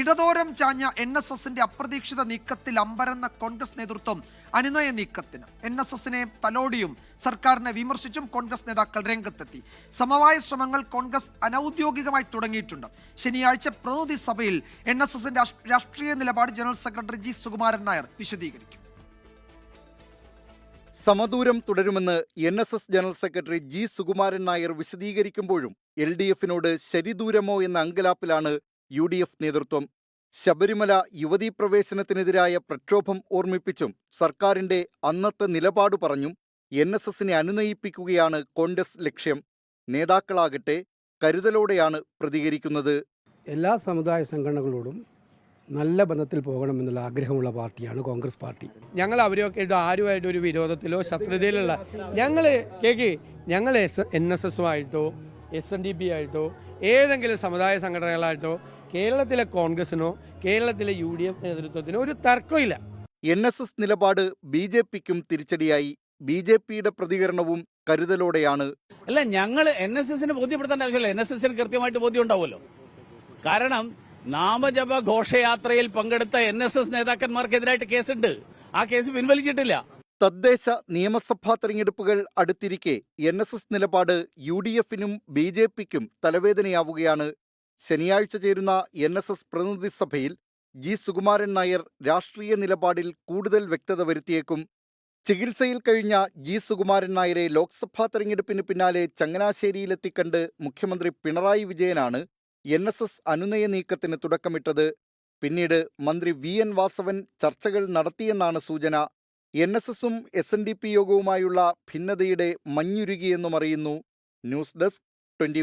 ഇടതോരം ചാഞ്ഞ N S എസിന്റെ അപ്രതീക്ഷിത നീക്കത്തിൽ അമ്പരന്ന കോൺഗ്രസ് നേതൃത്വം അനുനയ നീക്കത്തിന്. എൻ എസ് എസിനെ തലോടിയും സർക്കാരിനെ വിമർശിച്ചും കോൺഗ്രസ് നേതാക്കൾ രംഗത്തെത്തി. സമവായ ശ്രമങ്ങൾ കോൺഗ്രസ് അനൌദ്യോഗികമായി തുടങ്ങിയിട്ടുണ്ട്. ശനിയാഴ്ച പ്രതിനിധി സഭയിൽ എൻ എസ് എസിന്റെ രാഷ്ട്രീയ നിലപാട് general secretary G Sukumaran Nair വിശദീകരിക്കും. സമദൂരം തുടരുമെന്ന് N S S general secretary G Sukumaran Nair വിശദീകരിക്കുമ്പോഴും L D എഫിനോട് ശരിദൂരമോ എന്ന അങ്കലാപ്പിലാണ് യു ഡി എഫ് നേതൃത്വം ശബരിമല യുവതീ പ്രവേശനത്തിനെതിരായ പ്രക്ഷോഭം ഓർമ്മിപ്പിച്ചും സർക്കാരിന്റെ അന്നത്തെ നിലപാട് പറഞ്ഞും എൻ എസ് എസിനെ അനുനയിപ്പിക്കുകയാണ് കോൺഗ്രസ് ലക്ഷ്യം. നേതാക്കളാകട്ടെ കരുതലോടെയാണ് പ്രതികരിക്കുന്നത്. എല്ലാ സമുദായ സംഘടനകളോടും നല്ല ബന്ധത്തിൽ പോകണമെന്നുള്ള ആഗ്രഹമുള്ള പാർട്ടിയാണ് കോൺഗ്രസ് പാർട്ടി. ഞങ്ങൾ അവരൊക്കെ ആയിട്ട് ആരുമായിട്ട് ഒരു വിരോധത്തിലോ ശത്രുതയിലുള്ള ഞങ്ങൾ കേക്ക് ഞങ്ങൾ എസ് എൻ എസ് എസുമായിട്ടോ എസ് എൻ ഡി പി ആയിട്ടോ ഏതെങ്കിലും സമുദായ സംഘടനകളായിട്ടോ കേരളത്തിലെ കോൺഗ്രസിനോ കേരളത്തിലെ യു ഡി എഫ് നേതൃത്വത്തിനോ ഒരു തർക്കമില്ല എൻ എസ് എസ് നിലപാട് ബി ജെ പിക്കും തിരിച്ചടിയായി. ബി ജെ പിയുടെ പ്രതികരണവും കരുതലോടെയാണ്. അല്ല ഞങ്ങൾ എൻ എസ് എസിന് ബോധ്യപ്പെടുത്തേണ്ട ആവശ്യമില്ല. എൻ എസ് എസിന് കൃത്യമായിട്ട് ബോധ്യം ഉണ്ടാവുമല്ലോ കാരണം നാമജപ ഘോഷയാത്രയിൽ പങ്കെടുത്ത എൻ എസ് എസ് നേതാക്കന്മാർക്കെതിരായിട്ട് കേസുണ്ട്. ആ കേസ് പിൻവലിച്ചിട്ടില്ല. തദ്ദേശ നിയമസഭാ തെരഞ്ഞെടുപ്പുകൾ അടുത്തിരിക്കെ എൻ എസ് എസ് നിലപാട് യു ഡി എഫിനും ബി ജെ പിക്കും തലവേദനയാവുകയാണ് ശനിയാഴ്ച ചേരുന്ന എൻ എസ് എസ് പ്രതിനിധി സഭയിൽ ജി. സുകുമാരൻ നായർ രാഷ്ട്രീയ നിലപാടിൽ കൂടുതൽ വ്യക്തത വരുത്തിയേക്കും. ചികിത്സയിൽ കഴിഞ്ഞ ജി. സുകുമാരൻ നായരെ ലോക്സഭാ തെരഞ്ഞെടുപ്പിന് പിന്നാലെ ചങ്ങനാശ്ശേരിയിലെത്തിക്കണ്ട് മുഖ്യമന്ത്രി പിണറായി വിജയനാണ് എൻ എസ് എസ് അനുനയ നീക്കത്തിന് തുടക്കമിട്ടത്. പിന്നീട് മന്ത്രി വി. എൻ. വാസവൻ ചർച്ചകൾ നടത്തിയെന്നാണ് സൂചന. എൻ എസ് എസും എസ് എൻ ഡി പി യോഗവുമായുള്ള ഭിന്നതയുടെ മഞ്ഞുരുകിയെന്നും അറിയുന്നു. News desk twenty